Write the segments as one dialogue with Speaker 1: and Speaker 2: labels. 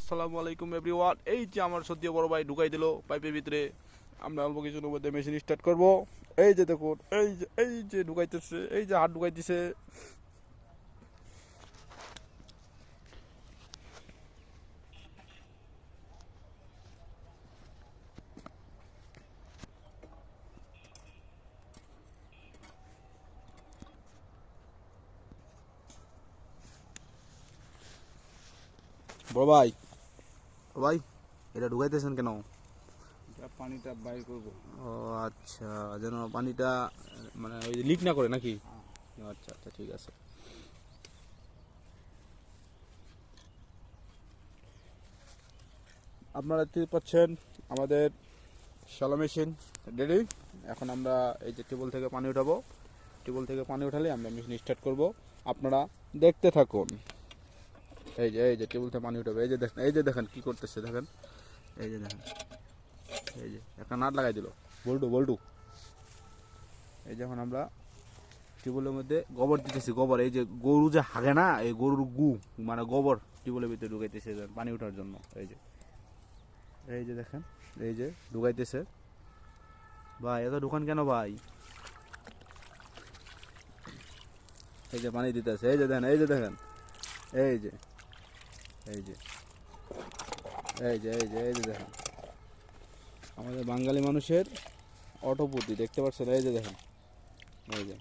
Speaker 1: আসসালামু আলাইকুম এভরিওয়ান। এই যে আমার সদ্য বড় ভাই ঢুকাই দিল পাইপের ভিতরে, আমরা অল্প কিছুর মধ্যে মেশিন স্টার্ট করব। এই যে দেখুন, এই যে এই যে ঢুকাইতেছে, এই যে হাত ঢুকাইতেছে। বড় ভাই বড় ভাই এটা ঢুকাইতেছেন কেন
Speaker 2: এটা পানিটা বাইর করব
Speaker 1: ও আচ্ছা যেন পানিটা মানে ওই লিক না করে নাকি আচ্ছা আচ্ছা ঠিক আছে আপনারা দেখতে পাচ্ছেন আমাদের শ্যালো মেশিন রেডি এখন আমরা এই যে টেবল থেকে পানি উঠাবো। টেবল থেকে পানি উঠালে আমরা মেশিন স্টার্ট করব। আপনারা দেখতে থাকুন। এই যে এই যে থেকে পানি উঠাবে এই যে দেখেন এই যে দেখেন কি করতেছে দেখেন এই যে দেখেন এই যে একটা নাট লাগাই দিল বল্টু বল্টু এই যখন আমরা টিউবওয়েলের মধ্যে গোবর দিতেছি গোবর এই যে গরু যে হাগে না এই গরুর গু মানে গোবর টিউবওয়েলের ভিতরে ঢুকাইতেছে পানি ওঠার জন্য এই যে এই যে দেখেন এই যে ঢুকাইতেছে ভাই এত দোকান কেন ভাই এই যে পানি দিতেছে এই যে দেখেন এই যে দেখেন এই যে এই যে। এই যে এই যে এই যে দেখেন। আমাদের বাঙালি মানুষের অটোপতি, দেখতে পাচ্ছেন? এই যে দেখেন। এই যে।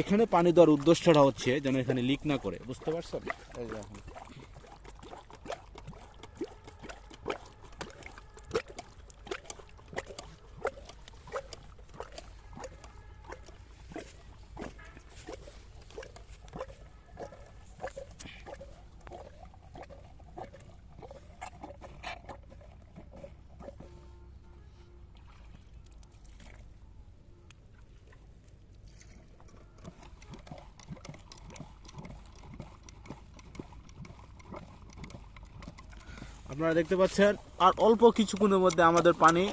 Speaker 1: এখানে পানি দেওয়ার উদ্দেশ্যটা হচ্ছে যেন এখানে লিক না করে। বুঝতে পারছেন? এই যে আপনারা দেখতে পাচ্ছেন, আর অল্প কিছুক্ষণের মধ্যে আমাদের পানি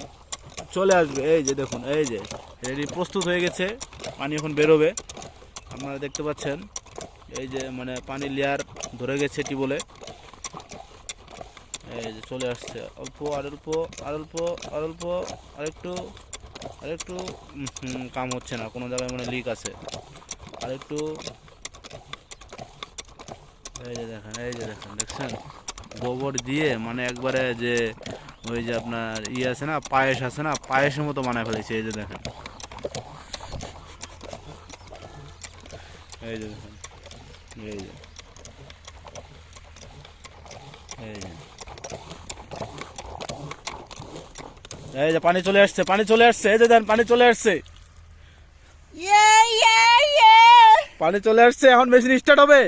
Speaker 1: চলে আসবে। এই যে দেখুন, এই যে, রেডি প্রস্তুত হয়ে গেছে, পানি এখন বেরোবে। আপনারা দেখতে পাচ্ছেন, এই যে মানে পানি লেয়ার ধরে গেছে টিবলে এই যে চলে আসছে, অল্প আর অল্প আর অল্প আর অল্প আরেকটু আরেকটু কাম হচ্ছে না, কোনো জায়গায় মানে লিক আছে। আরেকটু এই যে দেখেন, এই যে দেখেন, দেখছেন? গোবর দিয়ে মানে একবারে যে ওই যে আপনার ইয়ে আছে না পায়েস আছে না পায়েসের মতো বানায় ফেলেছে এই যে দেখেন। এই যে দেখেন এই যে এই যে। পানি চলে আসছে পানি চলে আসছে এই যে দেন পানি চলে আসছে। পানি চলে আসছে এখন মেশিন স্টার্ট হবে।